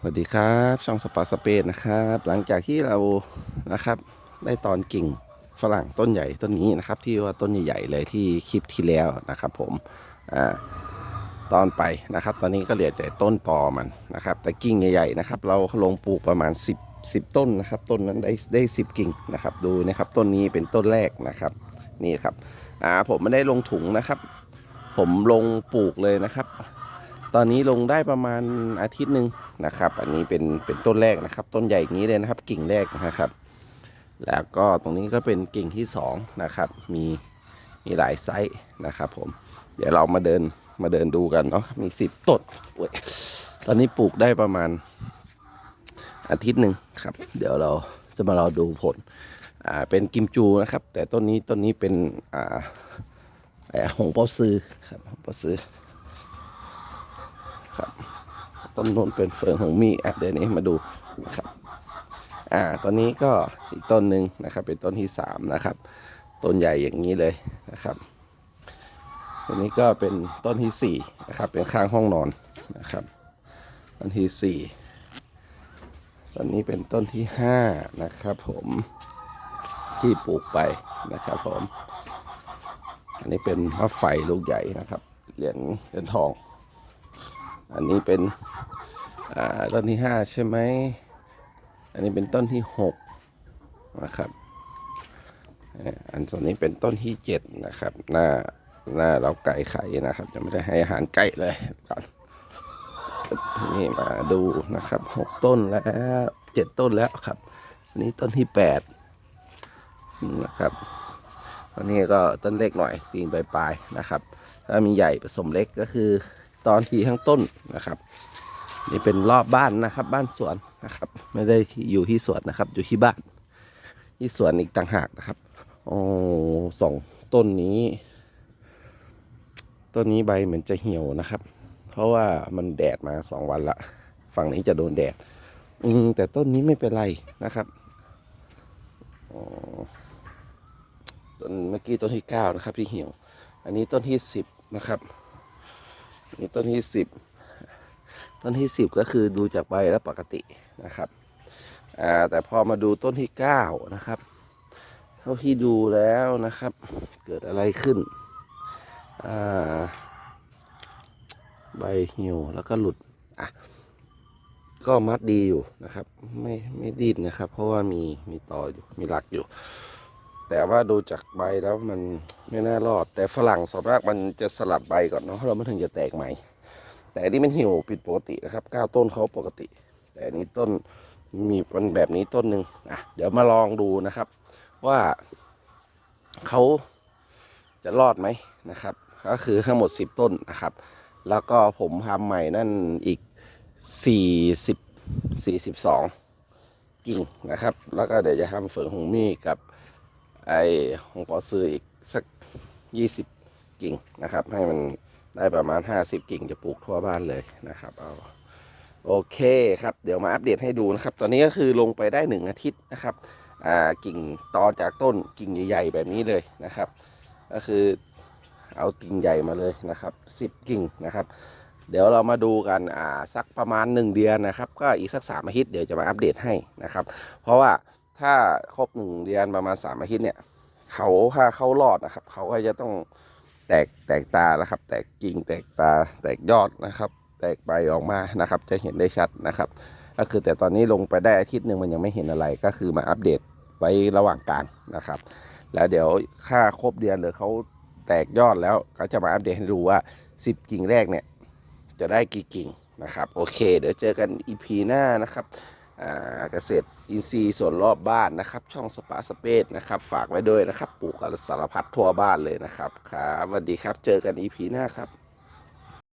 สวัสดีครับช่องสปาสเปซนะครับ หลังจากที่เรานะครับได้ตอนกิ่งฝรั่งต้นใหญ่ต้นนี้นะครับ ที่ว่าต้นใหญ่ๆเลยที่คลิปที่แล้วนะครับ ผมอ่าตอนไปนะครับ ตอนนี้ก็เหลือแต่ต้นตอมันนะครับ แต่กิ่งใหญ่ๆนะครับ เราลงปลูกประมาณ 10 10 ต้นนะครับ ต้นนั้นได้ได้10กิ่งนะครับ ดูนะครับต้นนี้เป็นต้นแรกนะครับนี่ครับอ่าผมไม่ได้ลงถุงนะครับ ผมลงปลูกเลยนะครับ ตอนนี้ลงได้ประมาณอาทิตย์หนึ่งนะครับ อันนี้เป็นเป็นต้นแรกนะครับ ต้นใหญ่อย่างนี้เลยนะครับ กิ่งแรกนะครับ แล้วก็ตรงนี้ก็เป็นกิ่งที่สองนะครับมีมีหลายไซส์นะครับผมเดี๋ยวเรามาเดินมาเดินดูกันเนาะมีสิบต้นอุ๊ยตอนนี้ปลูกได้ประมาณอาทิตย์หนึ่งครับ เดี๋ยวเราจะมารอดูผลอ่าเป็นกิมจูนะครับ แต่ต้นนี้ต้นนี้เป็นอ่าหงเปาซื้อครับหงเปาซื้อ ต้นนู้นเป็นเฟิร์นของมีอะเดี๋ยวนี้มาดูนะครับอ่าตอนนี้ก็อีกต้นหนึ่งนะครับ เป็นต้นที่สามนะครับ ต้นใหญ่อย่างนี้เลยนะครับตัวนี้ก็เป็นต้นที่สี่นะครับเป็นข้างห้องนอนนะครับ ต้นที่สี่ต้นนี้เป็นต้นที่ห้านะครับ ผมที่ปลูกไปนะครับผม อันนี้เป็นมะไฟลูกใหญ่นะครับ เหรียญเหรียญทอง อันนี้เป็นต้นที่ห้าใช่ไหม อันนี้เป็นต้นที่หกนะครับอันส่วนนี้เป็นต้นที่เจ็ดนะครับ หน้าหน้าเราไก่ไข่นะครับจะไม่ได้ให้อาหารไก่เลยก่อนนี่มาดูนะครับหกต้นแล้วเจ็ดต้นแล้วครับอันนี้ต้นที่แปดนะครับอันนี้ก็ต้นเล็กหน่อยตีนปลายๆนะครับ ถ้ามีใหญ่ผสมเล็กก็คือ ตอนที่ข้างต้นนะครับ นี่เป็นรอบบ้านนะครับ บ้านสวนนะครับ ไม่ได้อยู่ที่สวนนะครับ อยู่ที่บ้าน ที่สวนอีกต่างหากนะครับโอ้สองต้นนี้ ต้นนี้ใบเหมือนจะเหี่ยวนะครับ เพราะว่ามันแดดมาสองวันละ ฝั่งนี้จะโดนแดด อืมแต่ต้นนี้ไม่เป็นไรนะครับต้นเมื่อกี้ต้นที่เก้านะครับที่เหี่ยว อันนี้ต้นที่สิบนะครับ นนี้ต้นที่สิบต้นที่สิบก็คือดูจากใบแล้วปกตินะครับแต่พอมาดูต้นที่เก้านะครับ เท่าที่ดูแล้วนะครับ เกิดอะไรขึ้นใบเหี่ยวแล้วก็หลุดอะก็มัดดีอยู่นะครับ ไม่ไม่ดิ้นนะครับ เพราะว่ามีมีต่ออยู่มีหลักอยู่ แต่ว่าดูจากใบแล้วมันไม่น่ารอด แต่ฝรั่งส่วนมากมันจะสลับใบก่อนเนาะแล้วมันถึงจะแตกใหม่ แต่นนี้มันหี่ยวผิดปกตินะครับก้าวต้นเขาปกติ แต่นี้ต้นมีมันแบบนี้ต้นหนึ่งอะเดี๋ยวมาลองดูนะครับ ว่าเขาจะรอดไหมนะครับ ก็คือทั้งหมด 10 ต้นนะครับ แล้วก็ผมทำใหม่นั่นอีก 40 42 กิ่งนะครับ แล้วก็เดี๋ยวจะทำเฟิงหงมี่กับ ไอหงปอซื้ออีกสัก20กิ่งนะครับ ให้มันได้ประมาณ50กิ่งจะปลูกทั่วบ้านเลยนะครับ เอาโอเคครับ เดี๋ยวมาอัปเดตให้ดูนะครับ ตอนนี้ก็คือลงไปได้1อาทิตย์นะครับอ่ากิ่งตอจากต้นกิ่งใหญ่ ๆ แบบนี้เลยนะครับ ก็คือเอากิ่งใหญ่มาเลยนะครับ10กิ่งนะครับ เดี๋ยวเรามาดูกันอ่าสักประมาณ 1 เดือนนะครับ ก็อีกสักสามอาทิตย์เดี๋ยวจะมาอัปเดตให้นะครับ เพราะว่า ถ้าครบ1เดือนประมาณ3อาทิตย์เนี่ย เขาถ้าเขารอดนะครับ เขาก็จะต้องแตกแตกตานะครับ แตกกิ่งแตกตาแตกยอดนะครับ แตกใบออกมานะครับ จะเห็นได้ชัดนะครับ ก็คือแต่ตอนนี้ลงไปได้อาทิตย์หนึ่งมันยังไม่เห็นอะไรก็คือมาอัปเดตไว้ระหว่างกลางนะครับ แล้วเดี๋ยวค่าครบเดือนหรือเขาแตกยอดแล้วเขาจะมาอัปเดตให้ดูว่า 10 กิ่งแรกเนี่ยจะได้กี่กิ่งนะครับ โอเค เดี๋ยวเจอกันอีพีหน้านะครับ เกษตรอินทรีย์ส่วนรอบบ้านนะครับ ช่องสปาสเปซนะครับ ฝากไว้ด้วยนะครับ ปลูกสารพัดทั่วบ้านเลยนะครับครับสวัสดีครับ เจอกันอีพีหน้าครับ